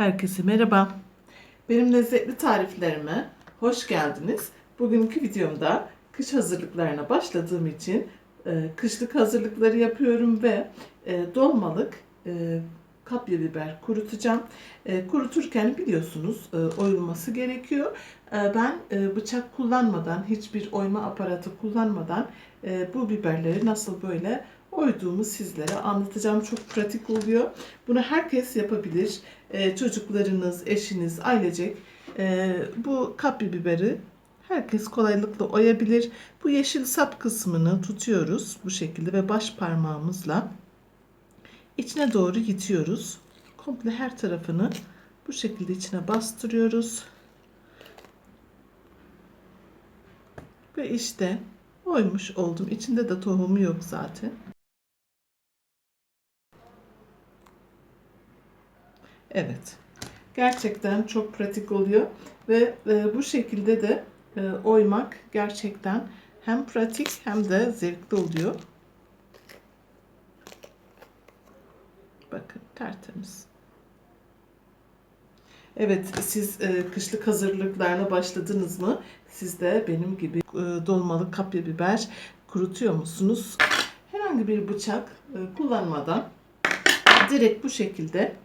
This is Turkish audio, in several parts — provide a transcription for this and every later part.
Herkese merhaba. Benim lezzetli tariflerime hoş geldiniz. Bugünkü videomda kış hazırlıklarına başladığım için e, kışlık hazırlıkları yapıyorum ve e, dolmalık e, kapya biber kurutacağım. E, kuruturken biliyorsunuz e, oyulması gerekiyor. E, ben e, bıçak kullanmadan, hiçbir oyma aparatı kullanmadan e, bu biberleri nasıl böyle oyduğumu sizlere anlatacağım. Çok pratik oluyor. Bunu herkes yapabilir. Ee, çocuklarınız, eşiniz, ailecek ee, bu kapya biberi herkes kolaylıkla oyabilir. Bu yeşil sap kısmını tutuyoruz bu şekilde ve baş parmağımızla içine doğru itiyoruz. Komple her tarafını bu şekilde içine bastırıyoruz. Ve işte oymuş oldum. İçinde de tohumu yok zaten. Evet. Gerçekten çok pratik oluyor ve e, bu şekilde de e, oymak gerçekten hem pratik hem de zevkli oluyor. Bakın tertemiz. Evet, siz e, kışlık hazırlıklarına başladınız mı? Siz de benim gibi e, dolmalık kapya biber kurutuyor musunuz? Herhangi bir bıçak e, kullanmadan direkt bu şekilde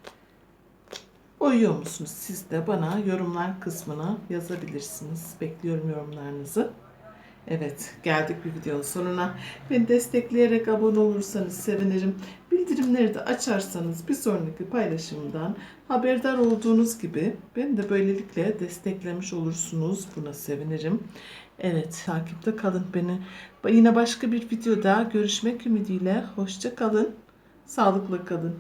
Oyuyor musunuz? Siz de bana yorumlar kısmına yazabilirsiniz. Bekliyorum yorumlarınızı. Evet, geldik bir videonun sonuna. Beni destekleyerek abone olursanız sevinirim. Bildirimleri de açarsanız bir sonraki paylaşımdan haberdar olduğunuz gibi beni de böylelikle desteklemiş olursunuz. Buna sevinirim. Evet, takipte kalın beni. Yine başka bir videoda görüşmek ümidiyle. Hoşça kalın. Sağlıkla kalın.